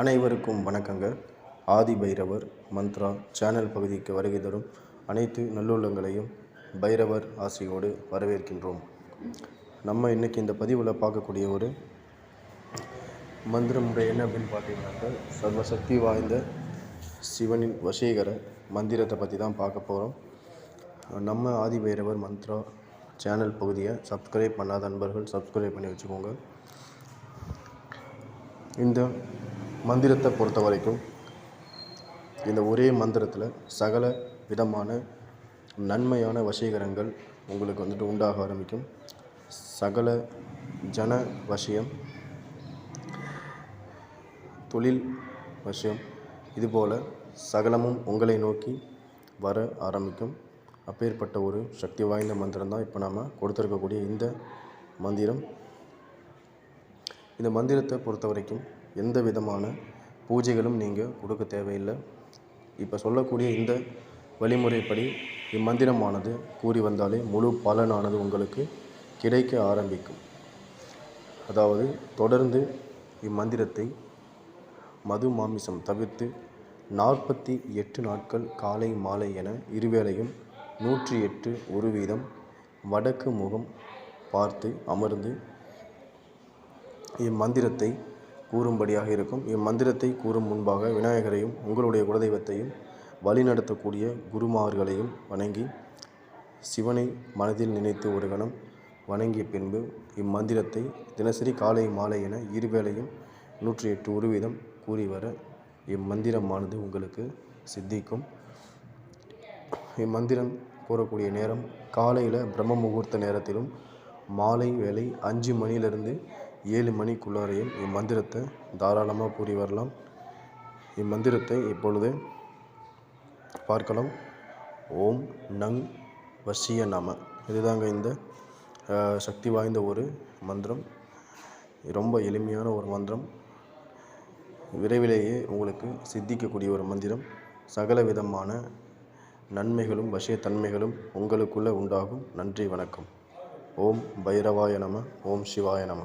அனைவருக்கும் வணக்கங்க ஆதி பைரவர் மந்த்ரா சேனல் பகுதிக்கு வருகை தரும் அனைத்து நல்லுள்ளங்களையும் பைரவர் ஆசையோடு வரவேற்கின்றோம். நம்ம இன்றைக்கி இந்த பதிவில் பார்க்கக்கூடிய ஒரு மந்திர முறை என்ன அப்படின்னு பார்த்தீங்கன்னாக்கா சர்வசக்தி வாய்ந்த சிவனின் வசீகர மந்திரத்தை பற்றி தான் பார்க்க போகிறோம் நம்ம ஆதி பைரவர் மந்த்ரா சேனல் பகுதியை சப்ஸ்கிரைப் பண்ணாத நண்பர்கள் சப்ஸ்கிரைப் பண்ணி வச்சுக்கோங்க. இந்த மந்திரத்தை பொறுத்த வரைக்கும் இந்த ஒரே மந்திரத்தில் சகல விதமான நன்மையான வசீகரங்கள் உங்களுக்கு வந்துட்டு உண்டாக ஆரம்பிக்கும். சகல ஜன வசியம் தொழில் வசியம் இதுபோல் சகலமும் உங்களை நோக்கி வர ஆரம்பிக்கும். அப்பேற்பட்ட ஒரு சக்தி வாய்ந்த மந்திரம் தான் இப்போ நாம் கொடுத்துருக்கக்கூடிய இந்த மந்திரம். இந்த மந்திரத்தை பொறுத்த வரைக்கும் எந்த விதமான பூஜைகளும் நீங்கள் கொடுக்க தேவையில்லை. இப்போ சொல்லக்கூடிய இந்த வழிமுறைப்படி இம்மந்திரமானது கூறி வந்தாலே முழு பலனானது உங்களுக்கு கிடைக்க ஆரம்பிக்கும். அதாவது தொடர்ந்து இம்மந்திரத்தை மது மாமிசம் தவிர்த்து நாற்பத்தி எட்டு நாட்கள் காலை மாலை என இருவேளையும் நூற்றி எட்டு ஒரு வீதம் வடக்கு முகம் பார்த்து அமர்ந்து இம்மந்திரத்தை கூறும்படியாக இருக்கும். இம்மந்திரத்தை கூறும் முன்பாக விநாயகரையும் உங்களுடைய குலதெய்வத்தையும் வழிநடத்தக்கூடிய குருமார்களையும் வணங்கி சிவனை மனதில் நினைத்து ஒரு கணம் வணங்கிய பின்பு இம்மந்திரத்தை தினசரி காலை மாலை என இருவேளையும் நூற்றி எட்டு ஒரு வீதம் கூறி வர இம்மந்திரமானது உங்களுக்கு சித்திக்கும். இம்மந்திரம் கூறக்கூடிய நேரம் காலையில் பிரம்ம முகூர்த்த நேரத்திலும் மாலை வேலை அஞ்சு மணியிலிருந்து ஏழு மணிக்குள்ளாரையும் இம்மந்திரத்தை தாராளமாக கூறி வரலாம். இம்மந்திரத்தை இப்பொழுது பார்க்கலாம். ஓம் நங் வசிய நம. இதுதாங்க இந்த சக்தி வாய்ந்த ஒரு மந்திரம். ரொம்ப எளிமையான ஒரு மந்திரம். விரைவிலேயே உங்களுக்கு சித்திக்கக்கூடிய ஒரு மந்திரம். சகல விதமான நன்மைகளும் வசியத்தன்மைகளும் உங்களுக்குள்ளே உண்டாகும். நன்றி வணக்கம். ஓம் பைரவாய நம ஓம் சிவாய நம.